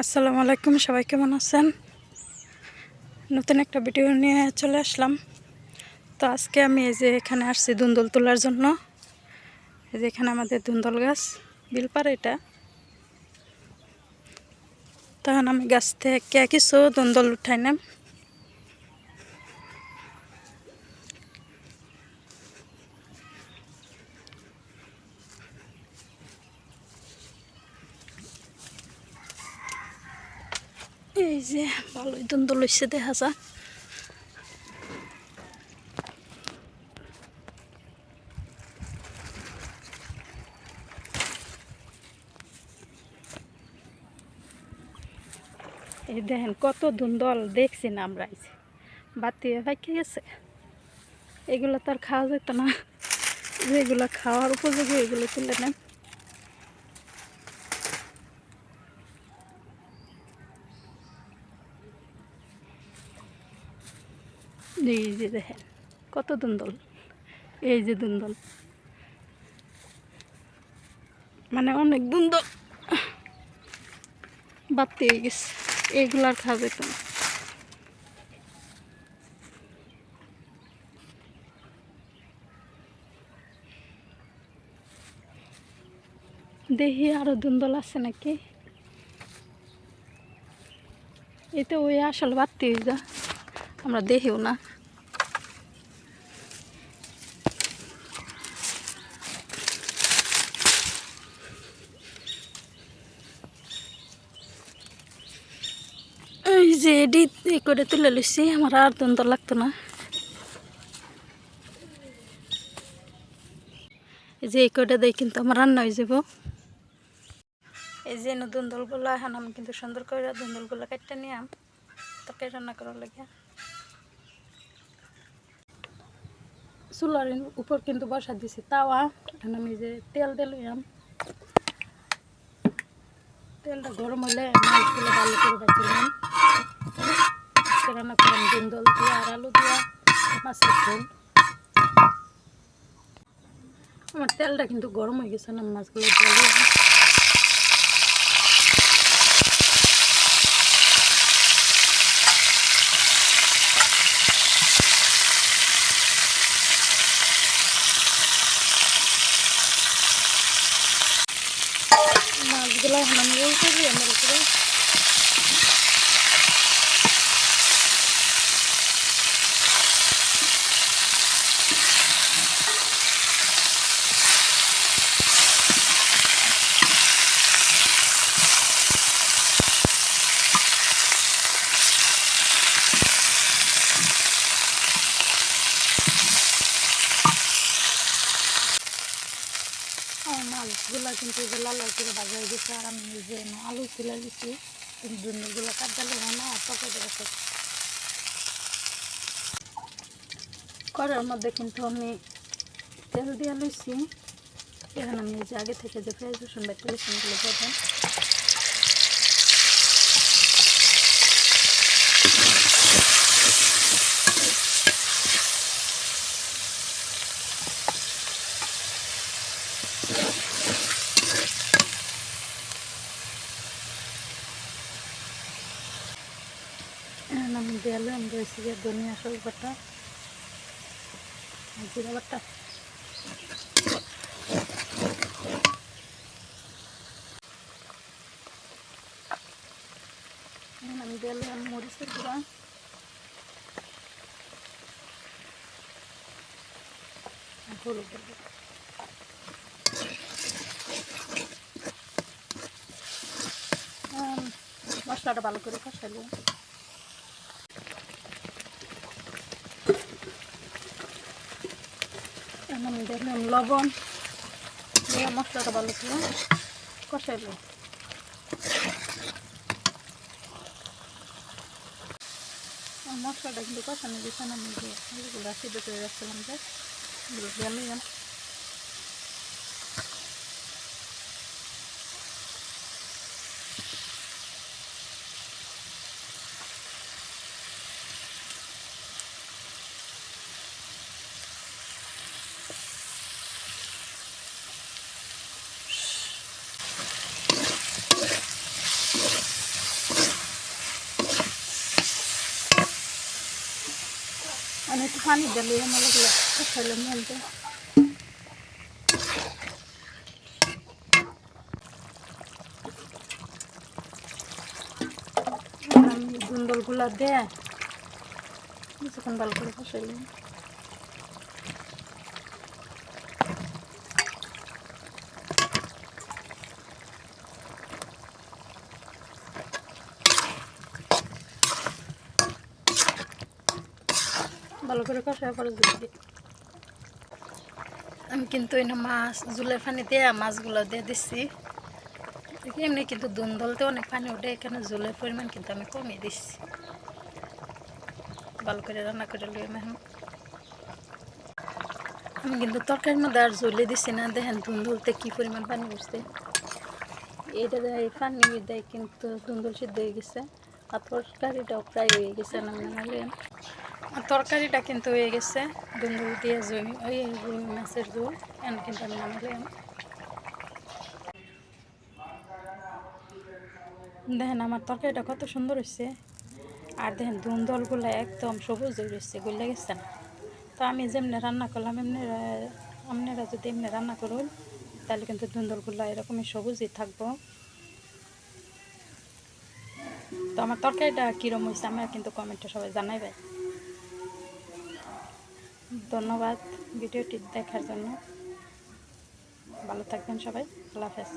আসসালামু আলাইকুম, সবাই কেমন আছেন? নতুন একটা ভিডিও নিয়ে চলে আসলাম। তো আজকে আমি এই যে এখানে আসছি দুন্দল তোলার জন্য। এই যে এখানে আমাদের ধুন্দল গাছ বিলপার এটা। তখন আমি গাছ থেকে কিছু দুন্দল উঠাই এই যে, ভালোই দ্বন্দ্ব লইছে, দেখা যা এই দেখেন, কত ধুন্দল দেখছি না আমরা এই বাতি ভাইকে গেছে। এগুলো তো আর খাওয়া যেত না। যেগুলো খাওয়ার উপযোগী এগুলো তুলে নেন। এই যে দেখেন, কত দুন্দল। এই যে দুন্দল। মানে অনেক দুন্দল। হয়ে গেছে। এগুলো যেত না। দেখি আরও দুন্দল আছে নাকি? এতে ওই আসলে বাড়তে যা। আমরা দেখিও না এই যে এডি করে তুলে লইছি, আমার আর দ্বন্দ্ব লাগতো না। এই যে এই কয়টা দিয়ে কিন্তু আমার রান্না হয়ে যাব। এই যে নতুন দলগুলো, এখন আমি কিন্তু সুন্দর করে দলগুলো কাটতে নিয়াম তরকারি রান্না করার লাগে। চুলার উপর কিন্তু বসা দিছি, তাওয়া। এখন আমি যে তেল দিলাম তেলটা গরম হলে মাছগুলো ভালো করে বাঁচিলাম রান্না করলাম ডিম দল দিয়ে আর আলু দিয়া মাছের ঝোল আমার তেলটা কিন্তু গরম হয়ে গেছে না মাছগুলো ঢেলে মাছগুলো এখন আমি উল্টে দিই আমার উপরে আমার কিন্তু লাল লাল করে ভাজা হয়ে গেছে, আর আমি নিজে আলু তুলে দিচ্ছি দুনিগুলো কাটালে হয় না পকে গেছে করার মধ্যে কিন্তু আমি তেল দিয়ে লইছি। এখানে আমি নিজে আগে থেকে যে পেঁয়াজ রসুন বেটে, রসুনগুলো আমি দিলাম রয়েছে যে ধনিয়া সব বাটা জিরা বাটা। আমি দিলাম মরিচের গুঁড়া। হলুদের গুঁড়া। মশলাটা ভালো করে কষালো আমি দেখলাম লবণ, দিয়ে মশলাটা ভালো ছিল কষাইল মশলাটা কিন্তু কষানো দিচ্ছে না আমি যে আলুগুলো সিদ্ধ যে, এগুলো দিয়ে পানি দিলে আমার খাইলে মলতে আমি দুন্দলগুলা দেয় কিছুক্ষণ ভালো করে বসাইলাম ভালো করে আমি কিন্তু এনে মাছ, জুলের পানি দিয়ে মাছগুলো দিয়ে দিচ্ছি এমনি কিন্তু দুন্দলতে অনেক পানি ওঠে এখানে জলের পরিমাণ কিন্তু আমি কমিয়ে দিচ্ছি ভালো করে রান্না করে লুয়ে মেহন আমি কিন্তু তরকারির মধ্যে আর জ্বলে দিচ্ছি না, দেখেন দুন্দুলতে কি পরিমাণ পানি উঠছে। এইটা এই পানি দেয় কিন্তু দুন্দুল সিদ্ধ হয়ে গেছে, আর তরকারিটাও প্রায় হয়ে গেছে না আর তরকারিটা কিন্তু হয়ে গেছে। দুন্দুল দিয়ে জমি, ওই মাছের ঝোল এখন কিন্তু আমি নামালাম দেখেন আমার তরকারিটা কত সুন্দর হয়েছে আর দেখেন দুন্দলগুলো একদম সবুজ হয়ে রয়েছে গলে গেছে না। তো আমি যেমনি রান্না করলাম, এমনি আপনারা যদি এমনি রান্না করুন, তাহলে কিন্তু দুন্দলগুলো এরকমই সবুজই থাকব। তো আমার তরকারিটা কীরকম হয়েছে আমার কিন্তু কমেন্টে সবাই জানাইবে ধন্যবাদ ভিডিওটি দেখার জন্য। ভালো থাকবেন সবাই। আল্লাহ হাফেজ।